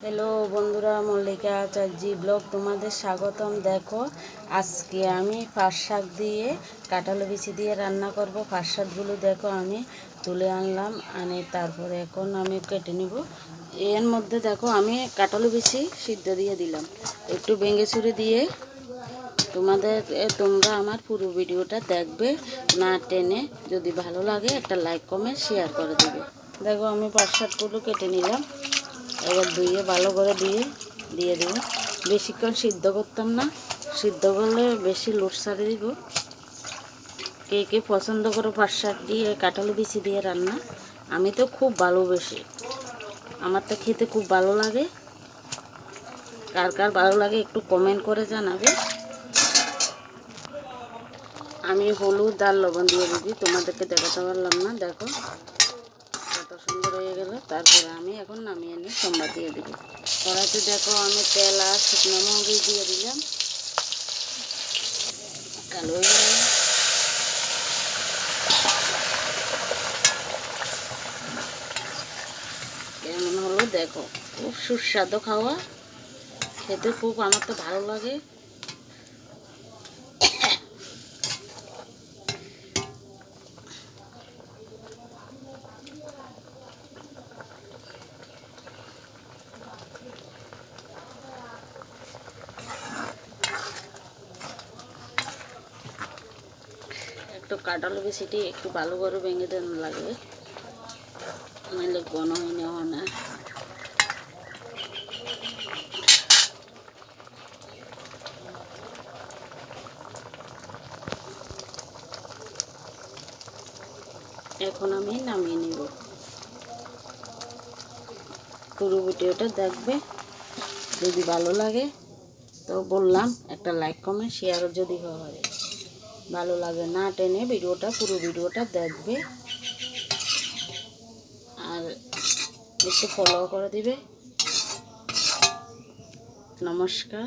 Hello বন্ধুরা, মল্লিকা আচার্যি blog তোমাদের স্বাগতম। দেখো, আজকে আমি পাট শাক দিয়ে, কাঁঠালো বিচি দিয়ে রান্না করব। পাট শাকগুলো দেখো আমি তুলে আনলাম, আনে তারপরে এখন আমি কেটে নিব। এর মধ্যে দেখো আমি কাঁঠালো বিচি সিদ্ধ দিয়ে দিলাম। একটু ভেঙে ছুরি দিয়ে তোমাদের তোমরা আমার পুরো ভিডিওটা দেখবে, না টেনে যদি ভালো লাগে একটা লাইক কমেন্ট শেয়ার করে দেবে। দেখো আমি পাট শাকগুলো কেটে নিলাম। এবার ধুয়ে ভালো করে দিয়ে দিয়ে দেবো। বেশিক্ষণ সিদ্ধ করতাম না। সিদ্ধ করলে বেশি লোট সারে দিব। কে কে পছন্দ করো পাট শাক দিয়ে, কাঁঠালি বিচি দিয়ে রান্না, আমি তো খুব ভালোবেসি। আমার তো খেতে খুব ভালো লাগে। কার কার ভালো লাগে একটু কমেন্ট করে জানাবে। আমি হলুদ আর লবণ দিয়ে দিবি তোমাদেরকে দেখাতে পারলাম না, দেখো। সুন্দর হয়ে গেল। তারপরে আমি এখন নামিয়ে নিয়ে সোমবার দিয়ে দিব। কড়াইতে দেখো আমি তেল আর শুকনো মরিচ দিয়ে দিলাম। কালো কেমন হলো দেখো। খুব সুস্বাদু খাওয়া। খেতে খুব আমার তো ভালো লাগে। একটু কাটালো বেশিটি একটু ভালো করে ভেঙে দেন লাগবে। নাহলে ঘন হয়ে নেওয়া না। এখন আমি নামিয়ে নেব। পুরো ভিডিওটা দেখবে। যদি ভালো লাগে, তো বললাম একটা লাইক কমেন্ট শেয়ার যদি হয়। ভালো লাগে না টেনে ভিডিওটা পুরো ভিডিওটা দেখবে। আর একটু ফলো করে দিবে। নমস্কার।